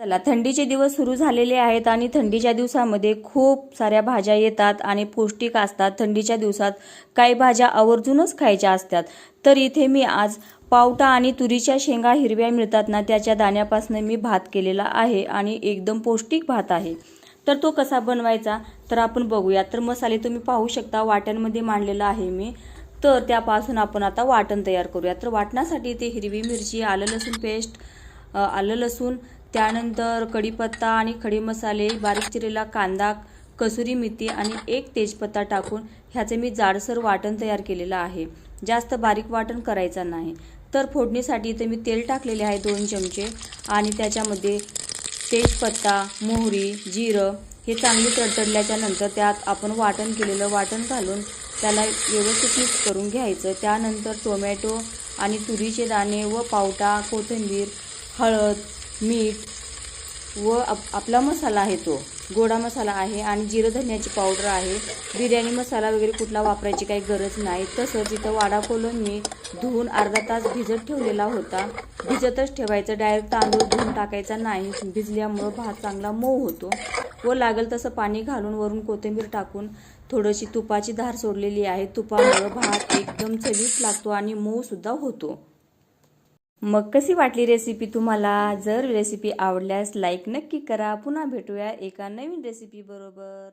चला थंडीचे दिवस सुरू झालेले आहेत आणि थंडीच्या दिवसामध्ये खूप साऱ्या भाज्या येतात आणि पौष्टिक असतात. थंडीच्या दिवसात काही भाज्या आवर्जूनच खायच्या असतात. तर इथे मी आज पावटा आणि तुरीच्या शेंगा हिरव्या मिळतात ना त्याच्या दाण्यापासून मी भात केलेला आहे आणि एकदम पौष्टिक भात आहे. तर तो कसा बनवायचा तर आपण बघूया. तर मसाले तुम्ही पाहू शकता वाट्यांमध्ये मांडलेला आहे मी. तर त्यापासून आपण आता वाटण तयार करूया. तर वाटण्यासाठी इथे हिरवी मिरची आलं लसूण पेस्ट आलं लसूण त्यानंतर कढीपत्ता आणि खडे मसाले बारीक चिरेला कांदा कसुरी मेथी आणि एक तेजपत्ता टाकून ह्याचे मी जाडसर वाटण तयार केलेलं आहे. जास्त बारीक वाटण करायचं नाही. तर फोडणीसाठी इथे मी तेल टाकलेले आहे दोन चमचे आणि त्याच्यामध्ये तेजपत्ता मोहरी जिरं हे चांगली तडतडल्याच्या नंतर त्यात आपण वाटण केलेलं वाटण घालून त्याला व्यवस्थित मिक्स करून घ्यायचं. त्यानंतर टोमॅटो आणि तुरीचे दाणे व पावटा कोथिंबीर हळद मीठ व आप आपला मसाला आहे तो. गोडा मसाला आहे आणि जिरं धन्याची पावडर आहे. बिर्याणी मसाला वगैरे कुठला वापरायची काही गरज नाही. तसंच इथं वाडा कोलून मी धुवून अर्धा तास भिजत ठेवलेला होता. भिजतच ठेवायचं. डायरेक्ट तांदूळ धुवून टाकायचा नाही. भिजल्यामुळं भात चांगला मऊ होतो. व लागेल तसं पाणी घालून वरून कोथिंबीर टाकून थोडीशी तुपाची धार सोडलेली आहे. तुपामुळं भात एकदम चवीत लागतो आणि मऊसुद्धा होतो. मग कशी वाटली रेसिपी तुम्हाला? जर रेसिपी आवडल्यास लाईक नक्की करा. पुन्हा भेटूया एका नवीन रेसिपी बरोबर.